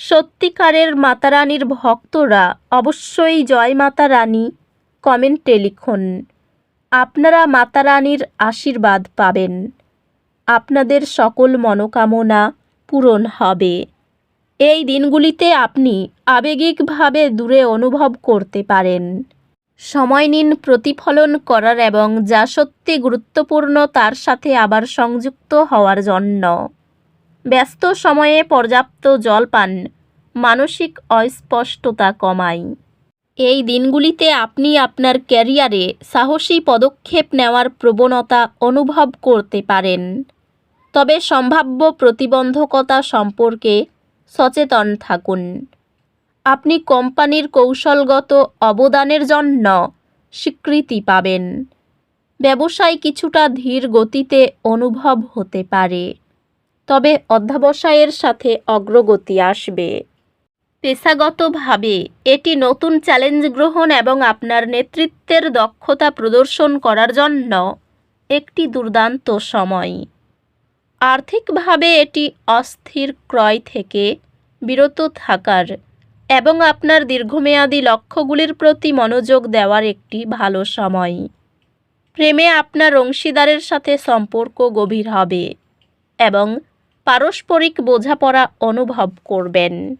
সত্যিকারের মাতারানীর ভক্তরা অবশ্যই জয় মাতা রানী কমেন্টে লিখুন। আপনারা মাতা রানীর আশীর্বাদ পাবেন। আপনাদের সকল মনোকামনা পূরণ হবে। এই দিনগুলিতে আপনি আবেগিকভাবে দূরে অনুভব করতে পারেন। সময় নিন প্রতিফলন করার এবং যা সত্যি গুরুত্বপূর্ণ তার সাথে আবার সংযুক্ত হওয়ার জন্য। ব্যস্ত সময়ে পর্যাপ্ত জল পান। মানসিক অস্পষ্টতা কমায় এই দিনগুলিতে আপনি আপনার ক্যারিয়ারে সাহসী পদক্ষেপ নেওয়ার প্রবণতা অনুভব করতে পারেন। তবে সম্ভাব্য প্রতিবন্ধকতা সম্পর্কে সচেতন থাকুন। আপনি কোম্পানির কৌশলগত অবদানের জন্য স্বীকৃতি পাবেন। ব্যবসায় কিছুটা ধীর গতিতে অনুভব হতে পারে। তবে অধ্যাবসায়ের সাথে অগ্রগতি আসবে। পেশাগতভাবে এটি নতুন চ্যালেঞ্জ গ্রহণ এবং আপনার নেতৃত্বের দক্ষতা প্রদর্শন করার জন্য একটি দুর্দান্ত সময়। আর্থিকভাবে এটি অস্থির ক্রয় থেকে বিরত থাকার এবং আপনার দীর্ঘমেয়াদী লক্ষ্যগুলির প্রতি মনোযোগ দেওয়ার একটি ভালো সময়। প্রেমে আপনার অংশীদারের সাথে সম্পর্ক গভীর হবে এবং পারস্পরিক বোঝাপড়া অনুভব করবেন।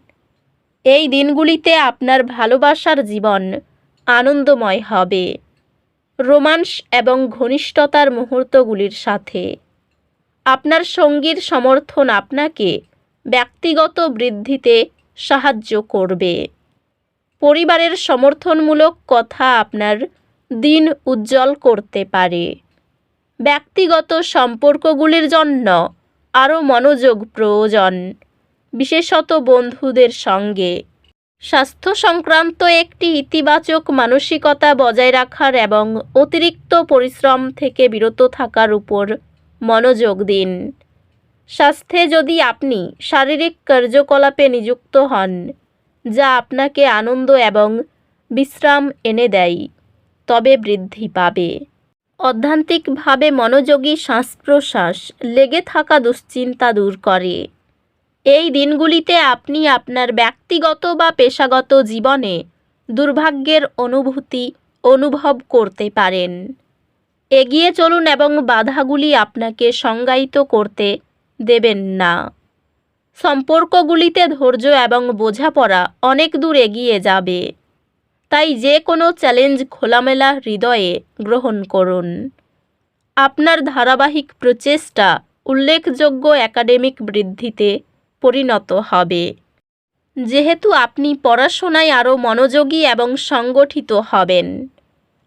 এই দিনগুলিতে আপনার ভালোবাসার জীবন আনন্দময় হবে। রোমান্স এবং ঘনিষ্ঠতার মুহূর্তগুলির সাথে। আপনার সঙ্গীর সমর্থন আপনাকে ব্যক্তিগত বৃদ্ধিতে সাহায্য করবে। পরিবারের সমর্থনমূলক কথা আপনার দিন উজ্জ্বল করতে পারে। ব্যক্তিগত সম্পর্কগুলির জন্য আরও মনোযোগ প্রয়োজন। বিশেষত বন্ধুদের সঙ্গে। স্বাস্থ্য সংক্রান্ত একটি ইতিবাচক মানসিকতা বজায় রাখার এবং অতিরিক্ত পরিশ্রম থেকে বিরত থাকার উপর মনোযোগ দিন। স্বাস্থ্যে যদি আপনি শারীরিক কার্যকলাপে নিযুক্ত হন, যা আপনাকে আনন্দ এবং বিশ্রাম এনে দেয়, তবে বৃদ্ধি পাবে। অধ্যান্তিকভাবে মনোযোগী শ্বাস প্রশ্বাস লেগে থাকা দুশ্চিন্তা দূর করে। এই দিনগুলিতে আপনি আপনার ব্যক্তিগত বা পেশাগত জীবনে দুর্ভাগ্যের অনুভূতি অনুভব করতে পারেন। এগিয়ে চলুন এবং বাধাগুলি আপনাকে সংজ্ঞায়িত করতে দেবেন না। সম্পর্কগুলিতে ধৈর্য এবং বোঝাপড়া অনেক দূর এগিয়ে যাবে। তাই যে কোনো চ্যালেঞ্জ খোলামেলা হৃদয়ে গ্রহণ করুন। আপনার ধারাবাহিক প্রচেষ্টা উল্লেখযোগ্য একাডেমিক বৃদ্ধিতে পরিণত হবে। যেহেতু আপনি পড়াশোনায় আরও মনোযোগী এবং সংগঠিত হবেন,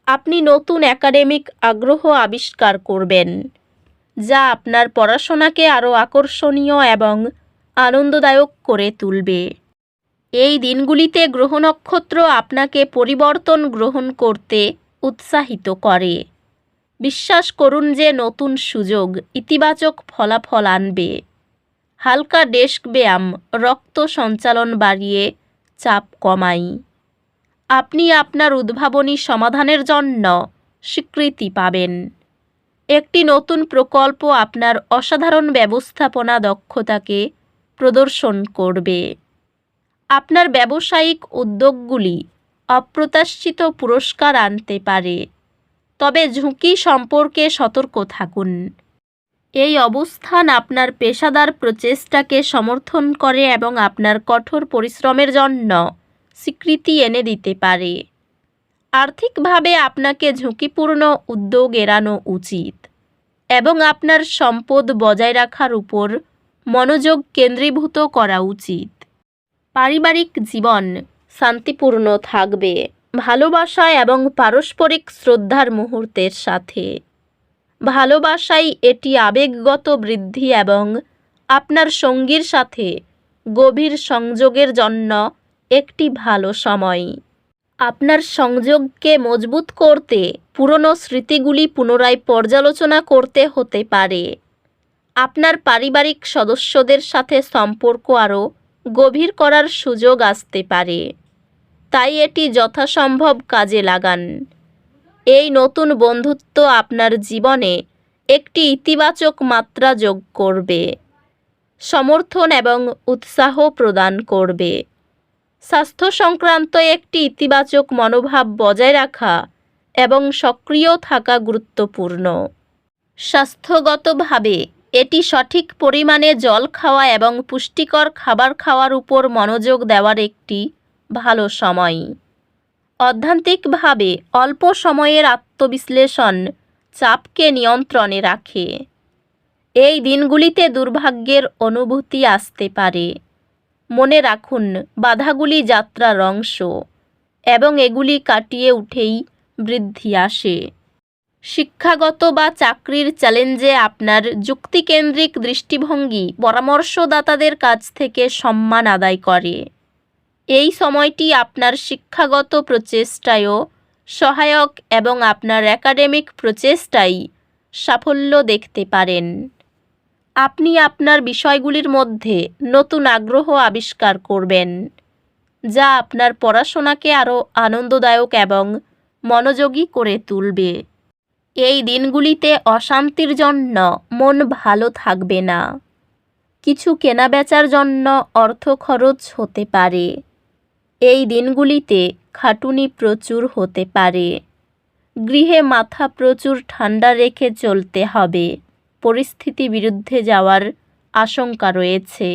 আপনি নতুন একাডেমিক আগ্রহ আবিষ্কার করবেন, যা আপনার পড়াশোনাকে আরও আকর্ষণীয় এবং আনন্দদায়ক করে তুলবে। এই দিনগুলিতে গ্রহ নক্ষত্র আপনাকে পরিবর্তন গ্রহণ করতে উৎসাহিত করে। বিশ্বাস করুন যে নতুন সুযোগ ইতিবাচক ফলাফল আনবে। হালকা ডেস্ক ব্যায়াম, রক্ত সঞ্চালন বাড়িয়ে চাপ কমাই। আপনি আপনার উদ্ভাবনী সমাধানের জন্য স্বীকৃতি পাবেন। একটি নতুন প্রকল্প আপনার অসাধারণ ব্যবস্থাপনা দক্ষতাকে প্রদর্শন করবে। আপনার ব্যবসায়িক উদ্যোগগুলি অপ্রত্যাশিত পুরস্কার আনতে পারে। তবে ঝুঁকি সম্পর্কে সতর্ক থাকুন। এই অবস্থান আপনার পেশাদার প্রচেষ্টাকে সমর্থন করে এবং আপনার কঠোর পরিশ্রমের জন্য স্বীকৃতি এনে দিতে পারে। আর্থিকভাবে আপনাকে ঝুঁকিপূর্ণ উদ্যোগ এড়ানো উচিত এবং আপনার সম্পদ বজায় রাখার উপর মনোযোগ কেন্দ্রীভূত করা উচিত। পারিবারিক জীবন শান্তিপূর্ণ থাকবে ভালোবাসা এবং পারস্পরিক শ্রদ্ধার মুহূর্তের সাথে। ভালোবাসাই এটি আবেগগত বৃদ্ধি এবং আপনার সঙ্গীর সাথে গভীর সংযোগের জন্য একটি ভালো সময়। আপনার সংযোগকে মজবুত করতে পুরনো স্মৃতিগুলি পুনরায় পর্যালোচনা করতে হতে পারে। আপনার পারিবারিক সদস্যদের সাথে সম্পর্ক আরও গভীর করার সুযোগ আসতে পারে। তাই এটি যথাসম্ভব কাজে লাগান। এই নতুন বন্ধুত্ব আপনার জীবনে একটি ইতিবাচক মাত্রা যোগ করবে। সমর্থন এবং উৎসাহ প্রদান করবে। স্বাস্থ্য সংক্রান্ত একটি ইতিবাচক মনোভাব বজায় রাখা এবং সক্রিয় থাকা গুরুত্বপূর্ণ। স্বাস্থ্যগতভাবে এটি সঠিক পরিমাণে জল খাওয়া এবং পুষ্টিকর খাবার খাওয়ার উপর মনোযোগ দেওয়ার একটি ভালো সময়। অধ্যান্তিকভাবে, অল্প সময়ের আত্মবিশ্লেষণ চাপকে নিয়ন্ত্রণে রাখে। এই দিনগুলিতে দুর্ভাগ্যের অনুভূতি আসতে পারে। মনে রাখুন, বাধাগুলি যাত্রার অংশ এবং এগুলি কাটিয়ে উঠেই বৃদ্ধি আসে। শিক্ষাগত বা চাকরির চ্যালেঞ্জে আপনার যুক্তিকেন্দ্রিক দৃষ্টিভঙ্গি পরামর্শদাতাদের কাছ থেকে সম্মান আদায় করে। এই সময়টি আপনার শিক্ষাগত প্রচেষ্টায়ও সহায়ক এবং আপনার একাডেমিক প্রচেষ্টায় সাফল্য দেখতে পারেন। আপনি আপনার বিষয়গুলির মধ্যে নতুন আগ্রহ আবিষ্কার করবেন, যা আপনার পড়াশোনাকে আরও আনন্দদায়ক এবং মনোযোগী করে তুলবে। এই দিনগুলিতে অশান্তির জন্য মন ভালো থাকবে না। কিছু কেনাবেচার জন্য অর্থ খরচ হতে পারে। এই দিনগুলিতে খাটুনি প্রচুর হতে পারে। গৃহে মাথা প্রচুর ঠান্ডা রেখে চলতে হবে। পরিস্থিতি বিরুদ্ধে যাওয়ার আশঙ্কা রয়েছে।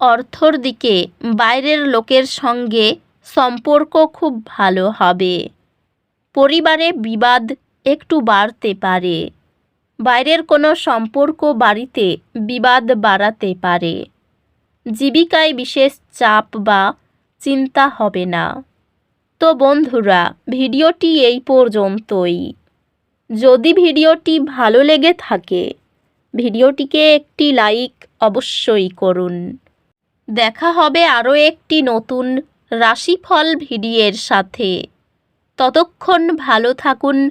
অর্থর দিকে বাইরের লোকের সঙ্গে সম্পর্ক খুব ভালো হবে। পরিবারে বিবাদ একটু বাড়তে পারে। বাইরের কোনো সম্পর্ক বাড়িতে বিবাদ বাড়াতে পারে। জীবিকায় বিশেষ চাপ বা চিন্তা হবে না। তো বন্ধুরা, ভিডিওটি এই পর্যন্তই। যদি ভিডিওটি ভালো লেগে থাকে, ভিডিওটিকে একটি লাইক অবশ্যই করুন। দেখা হবে আরও একটি নতুন রাশিফল ভিডিওর সাথে। ততক্ষণ ভালো থাকুন